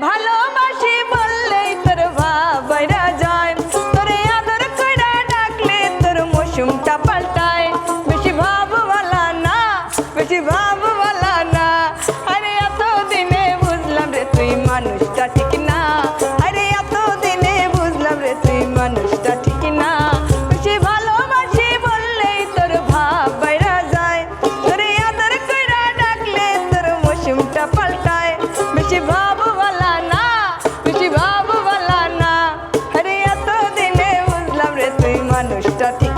ভালো start taking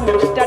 মানুষটা